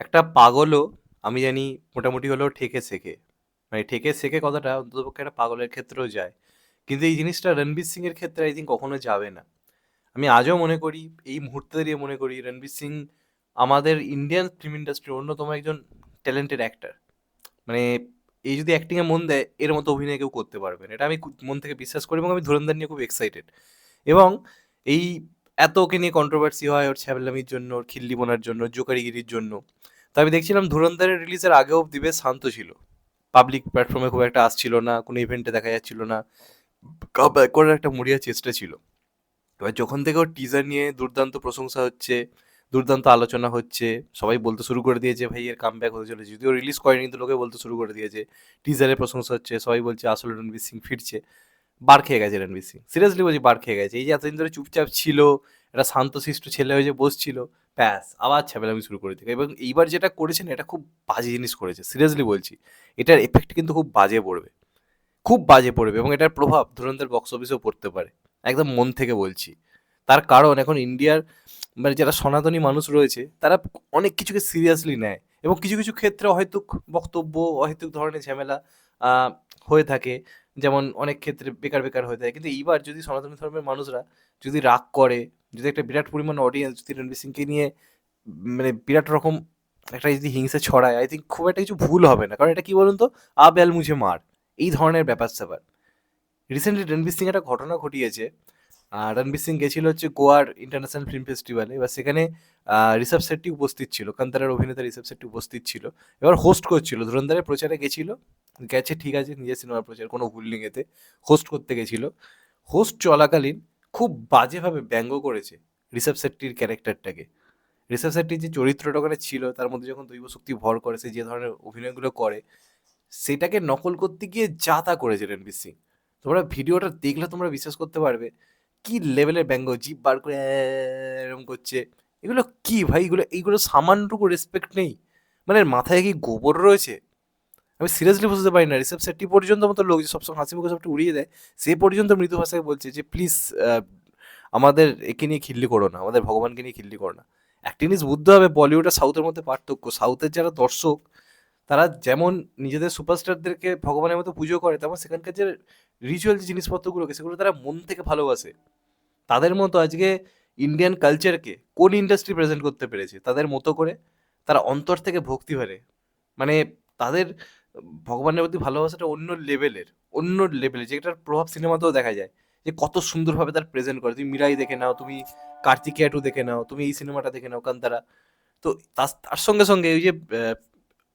একটা পাগলও আমি জানি মোটামুটি হলেও ঠেকে শেখে। মানে ঠেকে শেখে কথাটা অন্ততপক্ষে একটা পাগলের ক্ষেত্রেও যায়। কিন্তু এই জিনিসটা রণবীর সিংয়ের ক্ষেত্রে আই থিংক কখনো যাবে না। আমি আজও মনে করি, এই মুহূর্তে দাঁড়িয়ে মনে করি রণবীর সিং আমাদের ইন্ডিয়ান ফিল্ম ইন্ডাস্ট্রির অন্যতম একজন ট্যালেন্টেড অ্যাক্টার মানে এই যদি অ্যাক্টিংয়ে মন দেয়, এর মতো অভিনয় কেউ করতে পারবেন এটা আমি মন থেকে বিশ্বাস করি এবং আমি ধুরন্ধর নিয়ে খুব এক্সাইটেড। এবং এই এত ওকে নিয়ে কন্ট্রোভার্সি হয় ওর ছ্যাবলামির জন্য, ওর খিল্লি বোনার জন্য, জোকারিগিরির জন্য। তো আমি দেখছিলাম ধুরন্ধরের রিলিজের আগে অব্দি বেশ শান্ত ছিল। পাবলিক প্ল্যাটফর্মে খুব একটা আসছিল না, কোনো ইভেন্টে দেখা যাচ্ছিল না। কামব্যাক করার একটা মরিয়া চেষ্টা ছিল। এবার যখন থেকে ওর টিজার নিয়ে দুর্দান্ত প্রশংসা হচ্ছে, দুর্দান্ত আলোচনা হচ্ছে, সবাই বলতে শুরু করে দিয়েছে ভাই এর কাম ব্যাক হতে চলেছে। যদিও রিলিজ করেনি কিন্তু লোকে বলতে শুরু করে দিয়েছে। টিজারের প্রশংসা হচ্ছে, সবাই বলছে আসলে রণবীর সিং ফিরছে। বার খেয়ে গেছে রণবীর সিং। সিরিয়াসলি বলছি বার খেয়ে গেছে। এই যে এতদিন ধরে চুপচাপ ছিল, একটা শান্তশিষ্ট ছেলে হয়ে যে বসছিল, ব্যাস আবার ছ্যাবলামি শুরু করে দিল। এবং এইবার যেটা করেছে না এটা খুব বাজে জিনিস করেছে। সিরিয়াসলি বলছি। এটার এফেক্ট কিন্তু খুব বাজে পড়বে। খুব বাজে পড়বে এবং এটার প্রভাব ধুরন্ধর বক্স অফিসেও পড়তে পারে। একদম মন থেকে বলছি। তার কারণ এখন ইন্ডিয়ার মানে যারা সনাতনী মানুষ রয়েছে, তারা অনেক কিছুকে সিরিয়াসলি নেয় এবং কিছু, কিছু ক্ষেত্রে অহেতুক বক্তব্য, অহেতুক ধরনের ঝামেলা হয়ে থাকে। যেমন অনেক ক্ষেত্রে বেকার, বেকার হয়ে থাকে। কিন্তু এইবার যদি সনাতন ধর্মের মানুষরা যদি রাগ করে, যদি একটা বিরাট পরিমাণ অডিয়েন্স যদি রণবীর সিংকে নিয়ে মানে বিরাট রকম একটা যদি হিংসা ছড়ায়, আই থিঙ্ক খুব একটা কিছু ভুল হবে না। কারণ এটা কি বলুন তো? আ বেল মুঝে মার। এই ধরনের ব্যাপার-স্যাপার। রিসেন্টলি রণবীর সিং একটা ঘটনা ঘটিয়েছে। রণবীর সিং গেছিল হচ্ছে গোয়ার ইন্টারন্যাশনাল ফিল্ম ফেস্টিভালে। এবার সেখানে ঋষভ শেট্টি উপস্থিত ছিল। কান্তারার অভিনেতা ঋষভ শেট্টি উপস্থিত ছিল। এবার হোস্ট করছিল। ধুরন্ধরের প্রচারে গেছিল। গেছে ঠিক আছে নিজের সিনেমার প্রচার কোনো এতে। হোস্ট করতে গেছিল। হোস্ট চলাকালীন খুব বাজেভাবে ব্যঙ্গ করেছে ঋষভ শেট্টির ক্যারেক্টারটাকে। ঋষভ শেট্টির যে চরিত্রটা ওখানে ছিল তার মধ্যে যখন দৈব শক্তি ভর করে সে যে ধরনের অভিনয়গুলো করে, সেটাকে নকল করতে গিয়ে যা তা করেছে রণবীর সিং। তোমরা ভিডিওটা দেখলে তোমরা বিশ্বাস করতে পারবে। কি লেভেলের ব্যঙ্গ জিভ বার করে অ্যা এরকম করছে। এগুলো কি ভাই এগুলো এইগুলো সামান্যটুকু রেসপেক্ট নেই? মানে মাথায় কি গোবর রয়েছে? আমি সিরিয়াসলি বুঝতে পারি না। ঋষভ শেট্টি পর্যন্ত মতো লোক যে সবসময় হাসি মুখে সবটা উড়িয়ে দেয়, সে পর্যন্ত মৃদু ভাষায় বলছে যে প্লিজ আমাদের একে নিয়ে খিল্লি করো না। আমাদের ভগবানকে নিয়ে খিল্লি করো না। একটা জিনিস বুঝতে হবে বলিউড আর সাউথের মধ্যে পার্থক্য। সাউথের যারা দর্শক, তারা যেমন নিজেদের সুপারস্টারদেরকে ভগবানের মতো পুজো করে, তেমন সেখানকার যে রিচুয়াল যে জিনিসপত্রগুলোকে সেগুলো তারা মন থেকে ভালোবাসে। তাদের মতো আজকে ইন্ডিয়ান কালচারকে কোন ইন্ডাস্ট্রি প্রেজেন্ট করতে পেরেছে? তাদের মতো করে। তারা অন্তর থেকে ভক্তি ভরে। মানে তাদের ভগবানের প্রতি ভালোবাসাটা অন্য লেভেলের। অন্য লেভেলের যেটার প্রভাব সিনেমাতেও দেখা যায়। যে কত সুন্দরভাবে তার প্রেজেন্ট করে। তুমি মিরাই দেখে নাও, তুমি কার্তিকেয়া 2 দেখে নাও, তুমি এই সিনেমাটা দেখে নাও কান্তারা। তো তার সঙ্গে, সঙ্গে ওই যে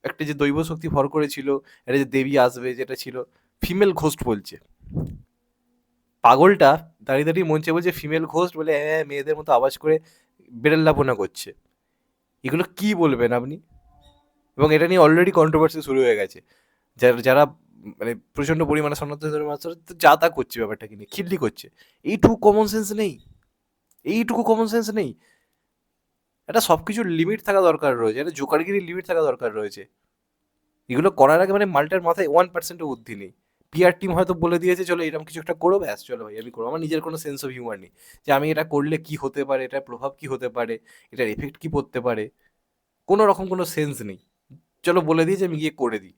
একটা যে দৈব শক্তি ভর করেছিল, একটা যে দেবী আসবে যেটা ছিল, ফিমেল ঘোস্ট বলছে। পাগলটা দাঁড়িয়ে, দাঁড়িয়ে মঞ্চে বলছে ফিমেল ঘোস্ট বলে হ্যাঁ মেয়েদের মতো আওয়াজ করে বেড়াল্লাপনা করছে। এগুলো কি বলবেন আপনি? এবং এটা নিয়ে অলরেডি কন্ট্রোভার্সি শুরু হয়ে গেছে। যারা যারা মানে প্রচণ্ড পরিমাণে সনাতনী ধর্মের মানুষরা যা তা করছে ব্যাপারটাকে নিয়ে, খিল্লি করছে। এইটুকু কমন সেন্স নেই? এইটুকু কমন সেন্স নেই? একটা সবকিছুর লিমিট থাকা দরকার রয়েছে। একটা জোকারগিরির লিমিট থাকা দরকার রয়েছে। এগুলো করার আগে মানে মালটার মাথায় 1% ও বুদ্ধি নেই। পিআর টিম হয়তো বলে দিয়েছে চলো এরকম কিছু একটা করো ব্যাস চলো ভাই আমি করব। আমার নিজের কোনো সেন্স অফ হিউমার নেই। যে আমি এটা করলে কি হতে পারে, এটার প্রভাব কি হতে পারে, এটার এফেক্ট কি পড়তে পারে। কোনো রকম কোনো সেন্স নেই। চলো বলে দিয়েছে আমি গিয়ে করে দিই।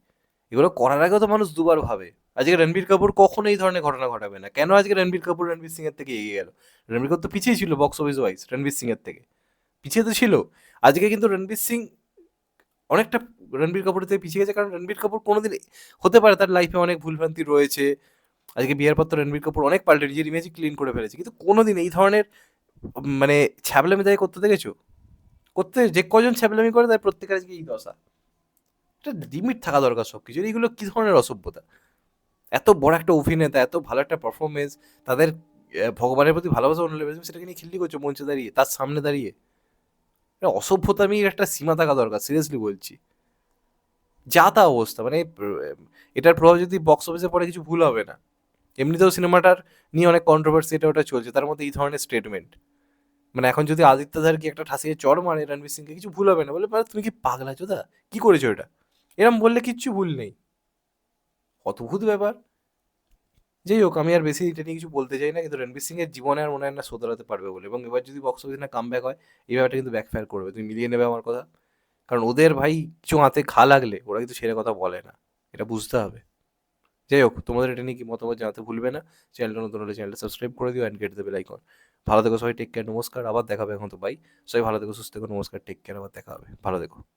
এগুলো করার আগেও তো মানুষ দুবার ভাবে। আজকে রণবীর কাপুর কখনো এই ধরনের ঘটনা ঘটাবে না। কেন আজকে রণবীর কাপুর রণবীর সিং এর থেকে এগিয়ে গেল? রণবীর কাপুর তো পিছিয়ে ছিল box office wise Ranveer Singh এর থেকে। পিছিয়ে তো ছিল। আজকে কিন্তু রণবীর সিং অনেকটা রণবীর কাপুরের থেকে পিছিয়ে গেছে কারণ রণবীর কাপুর কোনোদিন হতে পারে তার লাইফে অনেক ভুলভ্রান্তি রয়েছে। আজকে বিয়ের পর তো রণবীর কাপুর অনেক পাল্টে নিজের ইমেজই ক্লিন করে ফেলেছে। কিন্তু কোনোদিন এই ধরনের মানে ছ্যাবলামি তাকে করতে দেখেছ? করতে যে কজন ছ্যাবলামি করে তার প্রত্যেকের আজকে এই দশা। একটা লিমিট থাকা দরকার সবকিছুর। এগুলো কি ধরনের অসভ্যতা? এত বড় একটা অভিনেতা, এত ভালো একটা পারফরম্যান্স, তাদের ভগবানের প্রতি ভালোবাসা অন্য লেভেলে সেটাকে নিয়ে খিল্লি করছ মঞ্চে দাঁড়িয়ে, তার সামনে দাঁড়িয়ে। এটা অসভ্যতামির একটা সীমা থাকা দরকার সিরিয়াসলি বলছি। যা তা অবস্থা মানে এটার প্রভাব যদি বক্স অফিসে পড়ে কিছু ভুল হবে না। এমনিতেও সিনেমাটার নিয়ে অনেক কন্ট্রোভার্সি এটা ওটা চলছে। তার মধ্যে এই ধরনের স্টেটমেন্ট। মানে এখন যদি আদিত্য ধার কি একটা ঠাসিয়ে চড় মারে রণবীর সিংকে কিছু ভুল হবে না। বলে তুমি কি পাগলা চোদা? কি করেছ এটা? এরম বললে কিচ্ছু ভুল নেই। অদ্ভুত ব্যাপার। যাই হোক আমি আর বেশি এটা নিয়ে কিছু বলতে চাই না। কিন্তু রণবীর সিং এর জীবনে আর মনে হয় না শোধরাতে পারবে বলে এবং এবার যদি বক্স অফিসে না কাম ব্যাক হয়, এই ব্যাপারটা কিন্তু ব্যাকফায়ার করবে। তুমি মিলিয়ে নেবে আমার কথা। কারণ ওদের ভাই কিছু হাতে খা লাগলে ওরা কিন্তু ছেড়ে কথা বলে না এটা বুঝতে হবে যাই হোক তোমাদের এটা নিয়ে কি মতামত জানাতে ভুলবে না চ্যানেলটা নতুন হলে চ্যানেলটা সাবস্ক্রাইব করে দিও অ্যান্ড গেট দেবে লাইকন ভালো থেকো সবাই টেক কেয়ার নমস্কার আবার দেখা হবে এখন তো বাই সবাই ভালো থেকো সুস্থ থেকো নমস্কার টেক কেয়ার আবার দেখা হবে ভালো থেকো